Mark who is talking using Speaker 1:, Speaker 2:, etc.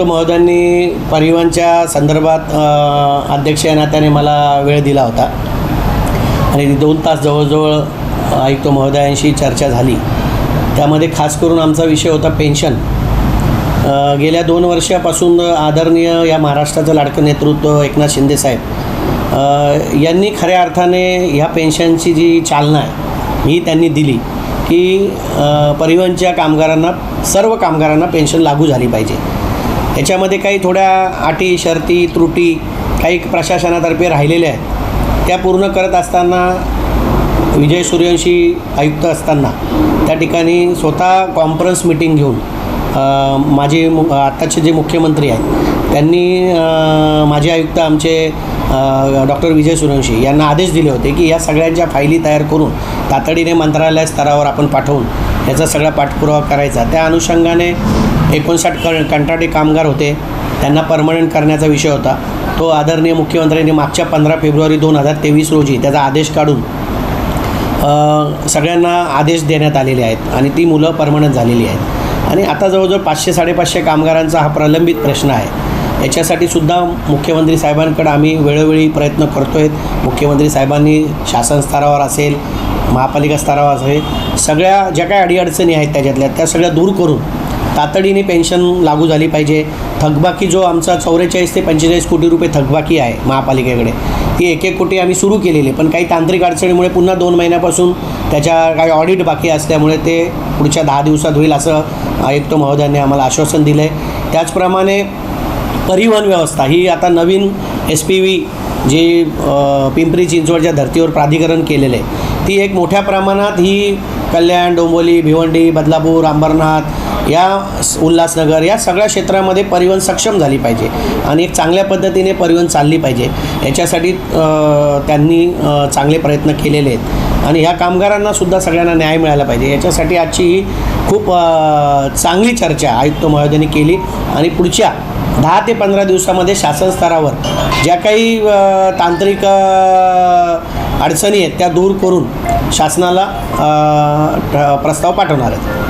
Speaker 1: आयुक्त महोदयांनी परिवहनच्या संदर्भात अध्यक्ष या नात्याने मला वेळ दिला होता. आणि ती दोन तास जवळजवळ आयुक्त महोदयांशी चर्चा झाली. त्यामध्ये खास करून आमचा विषय होता पेन्शन. गेल्या दोन वर्षापासून आदरणीय या महाराष्ट्राचं लाडकं नेतृत्व एकनाथ शिंदेसाहेब यांनी खऱ्या अर्थाने ह्या पेन्शनची जी चालना आहे ही त्यांनी दिली की परिवहनच्या कामगारांना सर्व कामगारांना पेन्शन लागू झाली पाहिजे. याच्यामध्ये काही थोड्या अटी शर्ती त्रुटी काही प्रशासनातर्फे राहिलेल्या आहेत. त्या पूर्ण करत असताना विजय सूर्यवंशी आयुक्त असताना त्या ठिकाणी स्वतः कॉन्फरन्स मिटिंग घेऊन माझे मु आत्ताचे जे मुख्यमंत्री आहेत त्यांनी माझे आयुक्त आमचे डॉक्टर विजय सूर्यवंशी यांना आदेश दिले होते की या सगळ्यांच्या फायली तयार करून तातडीने मंत्रालय स्तरावर आपण पाठवून याचा सगळा पाठपुरावा करायचा. त्या अनुषंगाने एकोणसाठ क कंत्राटी कामगार होते. त्यांना परमनंट करण्याचा विषय होता. तो आदरणीय मुख्यमंत्र्यांनी मागच्या पंधरा फेब्रुवारी दोन हजार तेवीस रोजी त्याचा आदेश काढून सगळ्यांना आदेश देण्यात आलेले आहेत आणि ती मुलं परमनंट झालेली आहेत. आणि आता जवळजवळ पाचशे साडेपाचशे कामगारांचा हा प्रलंबित प्रश्न आहे. याच्यासाठी सुद्धा मुख्यमंत्री साहेबांकडे आम्ही वेळोवेळी प्रयत्न करतो आहेत मुख्यमंत्री साहेबांनी शासन स्तरावर असेल महापालिका स्तरावर असेल सगळ्या ज्या काही अडीअडचणी आहेत त्याच्यातल्या त्या सगळ्या दूर करून तातडीने पेन्शन लागू झाली पाहिजे. थकबाकी जो आमचा चौवेचाळीस ते पंचेचाळीस कोटी रुपये थकबाकी आहे महापालिकेकडे ती एक एक कोटी आम्ही सुरू केलेली पण काही तांत्रिक अडचणीमुळे पुन्हा दोन महिन्यापासून त्याच्या काही ऑडिट बाकी असल्यामुळे ते पुढच्या दहा दिवसात होईल असं आयुक्त महोदयांनी आम्हाला आश्वासन दिलं आहे त्याचप्रमाणे परिवहन व्यवस्था ही आता नवीन S P V G Pimpri चिंचवडच्या धर्तीवर प्राधिकरण केलेलं आहे. ती एक मोठ्या प्रमाणात ही कल्याण डोंबोली भिवंडी बदलापूर अंबरनाथ या उल्हासनगर या सगळ्या क्षेत्रामध्ये परिवहन सक्षम झाली पाहिजे आणि एक चांगल्या पद्धतीने परिवहन चालली पाहिजे. याच्यासाठी त्यांनी चांगले प्रयत्न केलेले आहेत. आणि ह्या कामगारांना सुद्धा सगळ्यांना न्याय मिळाला पाहिजे. याच्यासाठी आजची ही खूप चांगली चर्चा आयुक्त महोदयांनी केली आणि पुढच्या दहा ते पंधरा दिवसामध्ये शासन स्तरावर ज्या काही तांत्रिक अडचणी आहेत त्या दूर करून शासनाला प्रस्ताव पाठवणार आहेत.